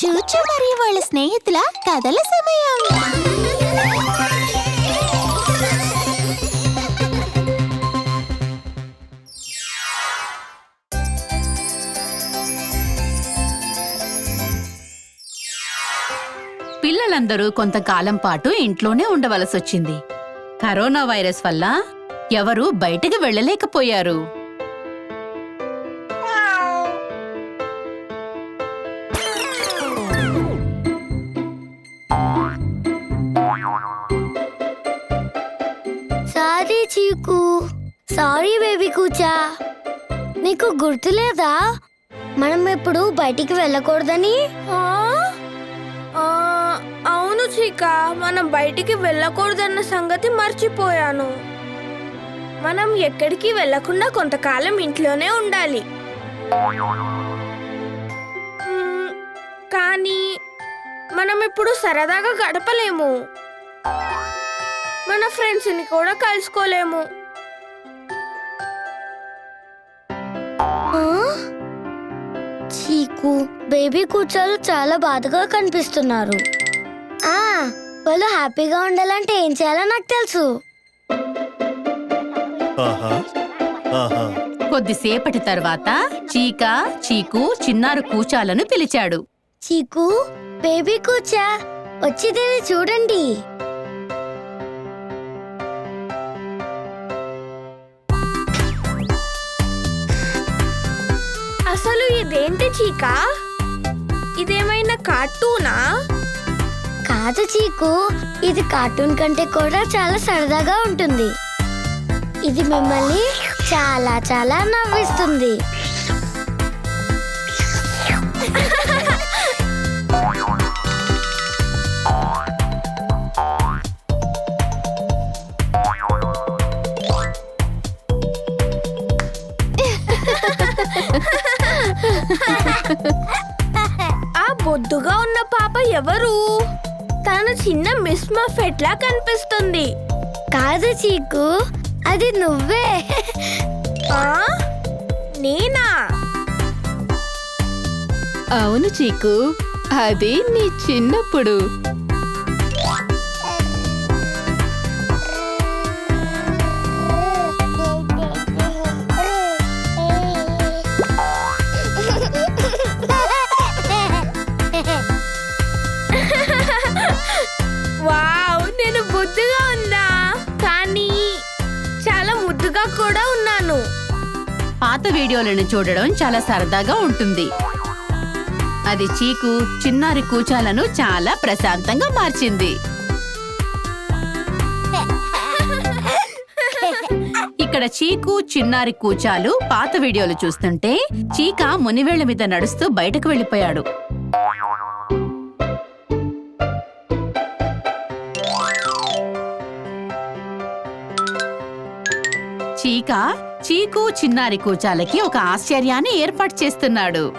చూచు మరియు వాళ్ళ స్నేహితుల కథల సమయం. పిల్లలందరూ కొంతకాలం పాటు ఇంట్లోనే ఉండవలసొచ్చింది. కరోనా వైరస్ వల్ల ఎవరూ బయటికి వెళ్ళలేకపోయారు. కూచా నీకు గుర్తులేదా? మనం ఎప్పుడు బయటికి వెళ్ళకూడదని? అవును చీక మనం బయటికి వెళ్ళకూడదన్న సంగతి మర్చిపోయాను. మనం ఎక్కడికి వెళ్ళకుండా కొంతకాలం ఇంట్లోనే ఉండాలి. కానీ మనం ఇప్పుడు సరదాగా గడపలేము. మన ఫ్రెండ్స్ని కూడా కలుసుకోలేము. చీకు బేబీ కూచాలు చాలా బాధగా కనిపిస్తున్నారు. ఆ వాళ్ళు హ్యాపీగా ఉండాలంటే ఏం చేయాలో నాకు తెలుసు. ఆహా ఆహా. కొద్దిసేపటి తర్వాత చీక చీకు చిన్నారు కూచాలను పిలిచాడు. చీకు బేబీ కూచా వచ్చి దీన్ని చూడండి. చీక? ఇదేమైనా కార్టూనా? కాదు చీకు ఇది కార్టూన్ కంటే కూడా చాలా సరదాగా ఉంటుంది. ఇది మిమ్మల్ని చాలా చాలా నవ్విస్తుంది. ఆ ఉన్న పాప ఎవరు? తను చిన్న మిస్ మఫెట్ లా కనిపిస్తుంది. కాదు చీకు అది నువ్వే. ఆ? నేనా? అవును చీకు అది నీ చిన్నప్పుడు. పాత వీడియోలను చూడడం చాలా సరదాగా ఉంటుంది. అది చీకు చిన్నారి కూచాలను చాలా ప్రశాంతంగా మార్చింది. ఇక్కడ చీకు చిన్నారి కూచాలు పాత వీడియోలు చూస్తుంటే చీక మునివేళ్ళ మీద నడుస్తూ బయటకు వెళ్ళిపోయాడు. చీకు చిన్నారి కూచాలకి ఒక ఆశ్చర్యాన్ని ఏర్పాటు చేస్తున్నాడు.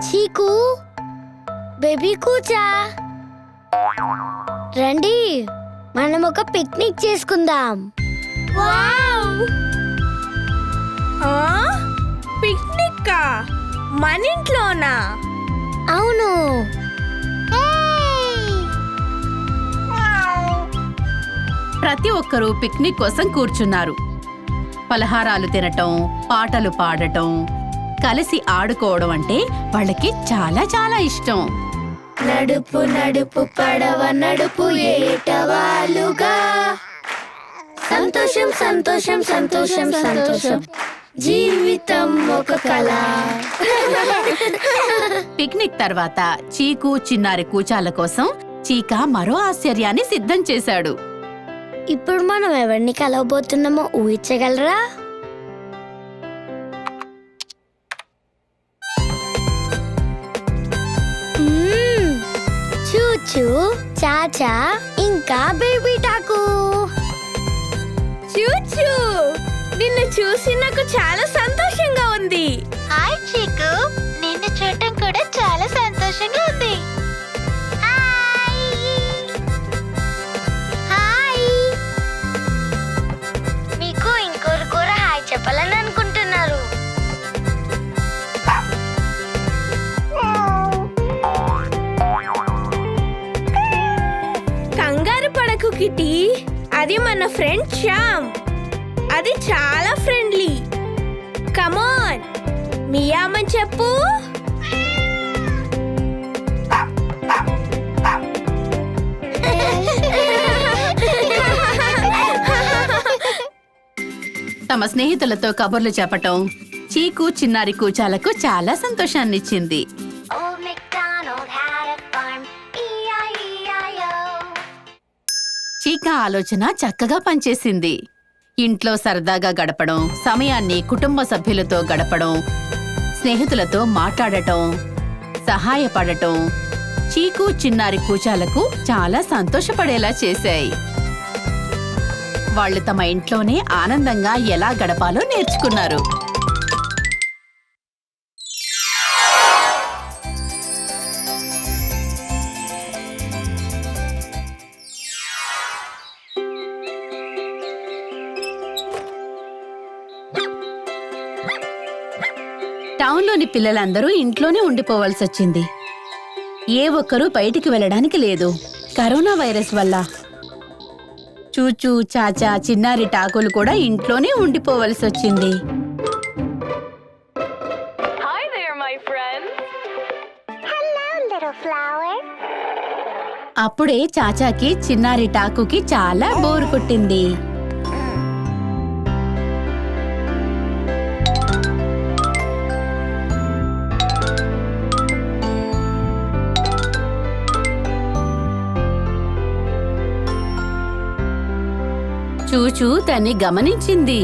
చీకు బేబీ కూచా? రండి మనం ఒక పిక్నిక్ చేసుకుందాం. వావ్! ఆ? పిక్నిక్ మన ఇంట్లోనా? అవును. ప్రతి ఒక్కరూ పిక్నిక్ కోసం కూర్చున్నారు. పలహారాలు తినటం పాటలు పాడటం కలిసి ఆడుకోవడం అంటే వాళ్ళకి చాలా చాలా ఇష్టం. నడుపు నడుపు పడవ నడుపు ఏటవాలుగా సంతోషం సంతోషం సంతోషం సంతోషం. జీవితం ఒక కళ. పిక్నిక్ తర్వాత చీకు చిన్నారి కూచాల కోసం చీక మరో ఆశ్చర్యాన్ని సిద్ధం చేశాడు. ఇప్పుడు మనం ఎవరిని కలవబోతున్నామో ఊహించగలరా. చూచు చాచా ఇంకా బేబీ టాకు. చూచు నిన్ను చూసి నాకు చాలా సంతోషంగా ఉంది. హాయ్ చీకు నిన్ను చూడటం కూడా చాలా సంతోషంగా ఉంది. అది మన ఫ్రెండ్ శ్యామ్. అది చాలా ఫ్రెండ్లీ కమాన్ మియామని చెప్పు. తమ స్నేహితులతో కబుర్లు చెప్పటం చీకు చిన్నారి కూచాలకు చాలా సంతోషాన్నిచ్చింది. చీక ఆలోచన చక్కగా పనిచేసింది. ఇంట్లో సరదాగా గడపడం సమయాన్ని కుటుంబ సభ్యులతో గడపడం స్నేహితులతో మాట్లాడటం సహాయపడటం చీకు చిన్నారి కూచాలకు చాలా సంతోషపడేలా చేశాయి. వాళ్ళు తమ ఇంట్లోనే ఆనందంగా ఎలా గడపాలో నేర్చుకున్నారు. పిల్లలందరూ ఇంట్లోనే ఉండిపోవాల్సి వచ్చింది ఏ ఒక్కరూ బయటికి వెళ్ళడానికి లేదు. కరోనా వైరస్ వల్ల. చూచూ చాచా చిన్నారి టాకులు కూడా ఇంట్లోనే ఉండిపోవలసి వచ్చింది. అప్పుడే చాచాకి చిన్నారి టాకుకి చాలా బోరు కొట్టింది. చూచూ దాన్ని గమనించింది.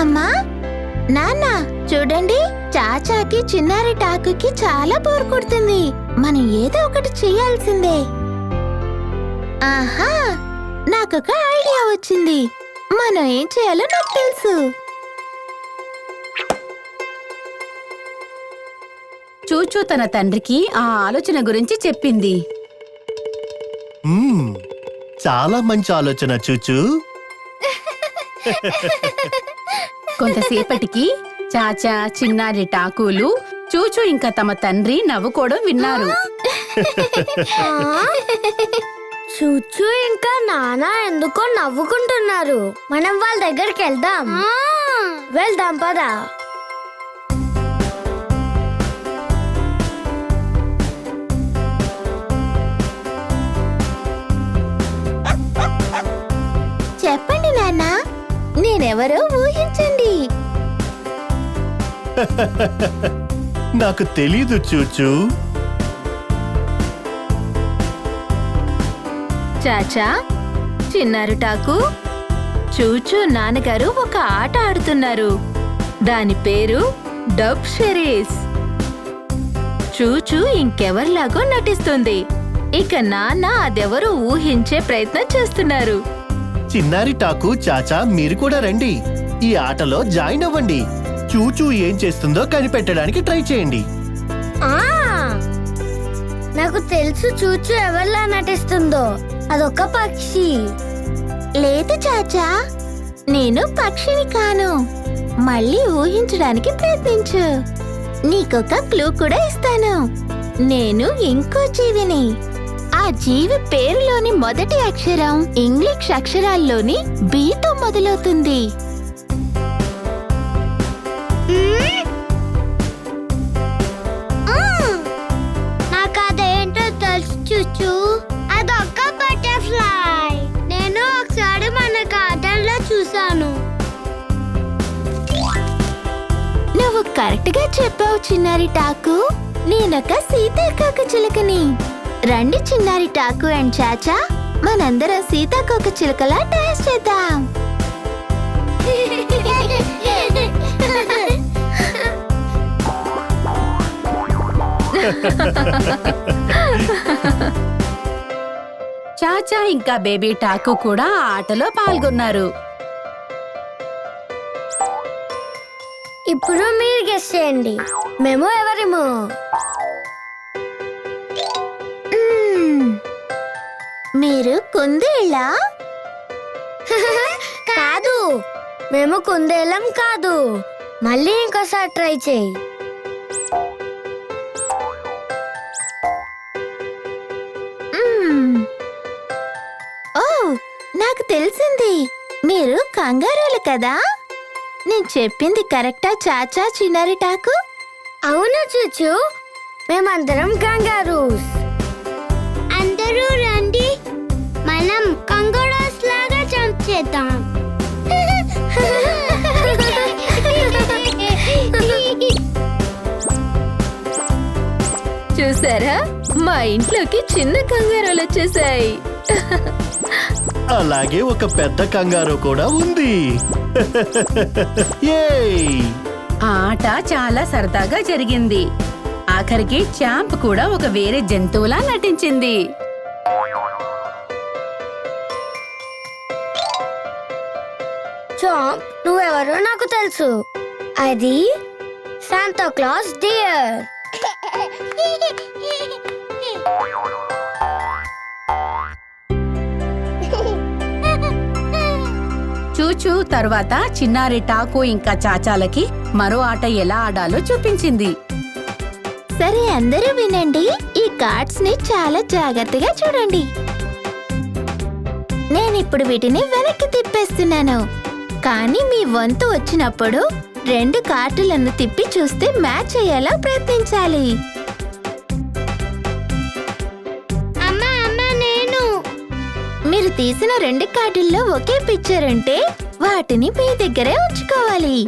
అమ్మా నాన్న చూడండి చాచాకి చిన్నారి టాకుకి చాలా బోర్ కొడుతుంది. మనం ఏదో ఒకటి చేయాల్సిందే. ఆహా నాకొక ఐడియా వచ్చింది. మనం ఏం చేయాలో నాకు తెలుసు. చూచూ తన తండ్రికి ఆ ఆలోచన గురించి చెప్పింది. చాలా మంచి ఆలోచన చూచూ. కొంతసేపటికి చాచా చిన్నారి టాకులు చూచూ ఇంకా తమ తండ్రి నవ్వుకోవడం విన్నారు. చూచు ఇంకా నాన్న ఎందుకో నవ్వుకుంటున్నారు. మనం వాళ్ళ దగ్గరికి వెళ్దాం. వెళ్దాం పదా. నాన్న నేనెవరో ఊహించండి. నాకు తెలీదు చూచూ. చాచా చిన్నారు టాకు చూచూ నాన్నగారు ఒక ఆట ఆడుతున్నారు. దాని పేరు డబ్ షెరీస్. చూచూ ఇంకెవరిలాగో నటిస్తుంది. ఇక నాన్న అదెవరో ఊహించే ప్రయత్నం చేస్తున్నారు. చిన్నారి టాకు చాచా మీరు కూడా రండి. ఈ ఆటలో జాయిన్ అవ్వండి. చూచూ ఏం చేస్తుందో కనిపెట్టడానికి ట్రై చేయండి. ఆ! నాకు తెలుసు చూచూ ఎవరిలా నటిస్తుందో. అదొక పక్షి. లేదు చాచా నేను పక్షిని కాను. మళ్ళీ ఊహించడానికి ప్రయత్నించు. నీకొక క్లూ కూడా ఇస్తాను. నేను ఇంకో జీవిని. ఆ జీవి పేరులోని మొదటి అక్షరం ఇంగ్లీష్ అక్షరాల్లోని బీతో మొదలవుతుంది. నాకు అదేంటో తెలుసు చూచు. అదొక్క బటర్ఫ్లై. నేను ఒకసారి మన గార్డెన్ చూసాను నువ్వు కరెక్ట్గా చెప్పావు చిన్నారి టాకు. నేనొక సీతాకోక చిలుకని. రండి చిన్నారి టాకు అండ్ చాచా మనందరం సీతాకోక చిలుకలా డాన్స్ చేద్దాం. చాచా ఇంకా బేబీ టాకు కూడా ఆ ఆటలో పాల్గొన్నారు. ఇప్పుడు మీరు గెస్ చేయండి. మేము ఎవరిము? మీరు కుందేళ్ళ? కాదు. మేము కుందేళ్ళం కాదు. మళ్ళీ ఇంకోసారి ట్రై చేయి. ఓ నాకు తెలిసింది. మీరు కంగారులు కదా? నేను చెప్పింది కరెక్టా చాచా చిన్నారి టాకు? అవును చూచు. మేమందరం కంగారూస్. చేద్దాం. చూసారా? మా ఇంట్లోకి చిన్న కంగారులు వచ్చేసాయి. అలాగే ఒక పెద్ద కంగారు కూడా ఉంది! ఆ ఆట చాలా సరదాగా జరిగింది. ఆఖరికి చాంప్ కూడా ఒక వేరే జంతువులా నటించింది. చాంప్ నువ్వెవరో నాకు తెలుసు. అది శాంతా క్లాస్ డియర్ చూచూ తర్వాత చిన్నారి టాకు ఇంకా చాచాలకి మరో ఆట ఎలా ఆడాలో చూపించింది. సరే అందరూ వినండి. ఈ కార్డ్స్ని చాలా జాగ్రత్తగా చూడండి. నేను ఇప్పుడు వీటిని వెనక్కి తిప్పేస్తున్నాను. కానీ మీ వంతు వచ్చినప్పుడు రెండు కార్డులను తిప్పి చూస్తే మ్యాచ్ అయ్యేలా ప్రయత్నించాలి. అమ్మా అమ్మా నేను. మీరు తీసిన రెండు కార్డుల్లో ఒకే పిక్చర్ ఉంటే వాటిని మీ దగ్గరే ఉంచుకోవాలి.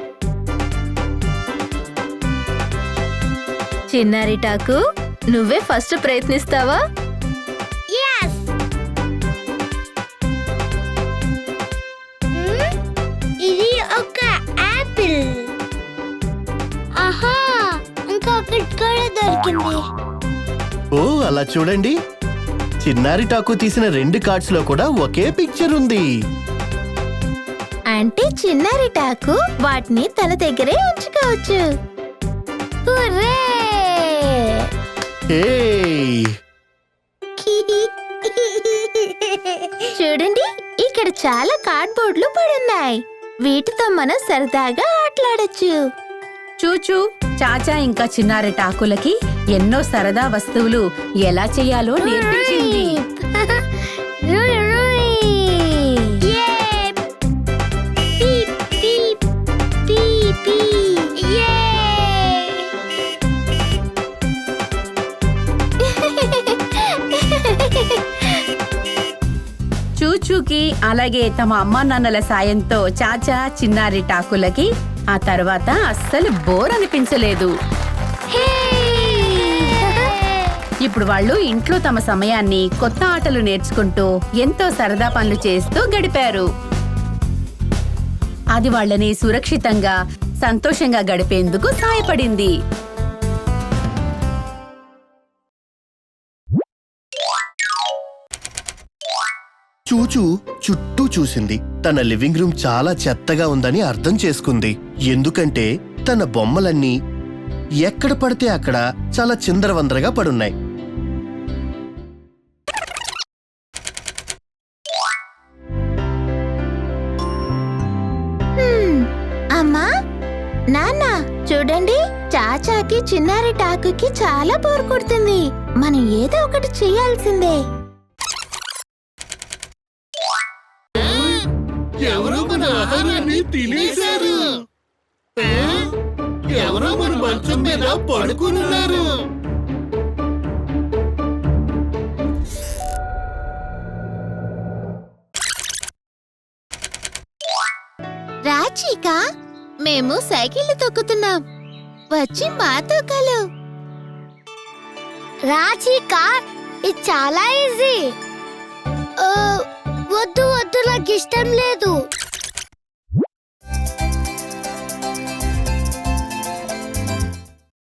చిన్నారి టాకు నువ్వే ఫస్ట్ ప్రయత్నిస్తావా? దొరికింది ఓ అలా చూడండి. చిన్నారి టాకు తీసిన రెండు కార్డ్స్లో కూడా ఒకే పిక్చర్ ఉంది. అంటే చిన్నారి టాకు వాటిని తన దగ్గరే ఉంచుకోవచ్చు! చూడండి ఇక్కడ చాలా కార్డ్బోర్డ్లు పడున్నాయి. వీటితో మనం సరదాగా ఆటలాడొచ్చు. చూచూ చాచా ఇంకా చిన్నారి టాకులకి ఎన్నో సరదా వస్తువులు ఎలా చేయాలో నేర్పించింది. చూచూకి అలాగే తమ అమ్మా నాన్నల సాయంతో చాచా చిన్నారి టాకులకి ఆ తర్వాత అస్సలు బోర్ అనిపించలేదు. ఇప్పుడు వాళ్ళు ఇంట్లో తమ సమయాన్ని కొత్త ఆటలు నేర్చుకుంటూ ఎంతో సరదా పనులు చేస్తూ గడిపారు. అది వాళ్ళని సురక్షితంగా సంతోషంగా గడిపేందుకు సహాయపడింది. చూచూ చుట్టూ చూసింది. తన లివింగ్ రూమ్ చాలా చెత్తగా ఉందని అర్థం చేసుకుంది. ఎందుకంటే తన బొమ్మలన్నీ ఎక్కడ పడితే అక్కడ చాలా చిందరవందరగా పడున్నాయి. అమ్మా. నాన్న చూడండి చాచాకి చిన్నారి టాకుకి చాలా బోర్ కొడుతుంది. మనం ఏదో ఒకటి చేయాల్సిందే. ఎవరో మన ఆహారాన్ని తినేశారు. ఎవరో మన మంచం మీద రాచిక మేము సైకిల్ తొక్కుతున్నాం. వచ్చి మాతో కలు. రాచిక ఇది చాలా ఈజీ. వద్దు వద్దు నాకు ఇష్టం లేదు.